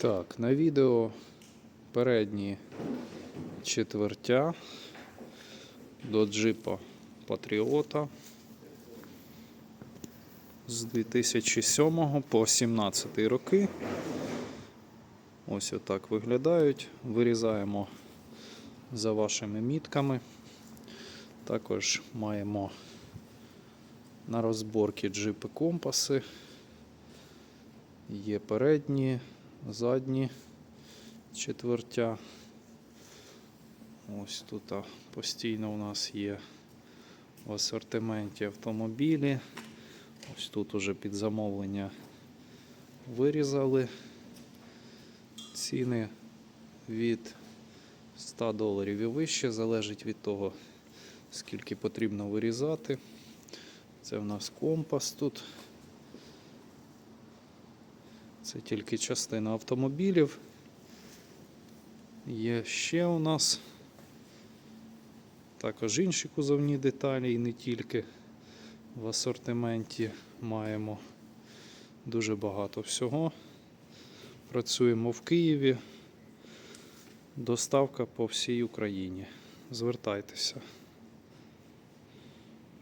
Так, на відео передні четвертя до джипа Патріота з 2007 по 17 роки. Ось отак виглядають. Вирізаємо за вашими мітками. Також маємо на розборки джипи компаси. Є передні, задні четвертя. Ось тут постійно у нас є в асортименті автомобілі. Ось тут уже під замовлення вирізали ціни від 100 доларів і вище, залежить від того, скільки потрібно вирізати. Це в нас компас тут. Це тільки частина автомобілів. Є ще у нас також інші кузовні деталі і не тільки в асортименті маємо дуже багато всього. Працюємо в Києві. Доставка по всій Україні. Звертайтеся.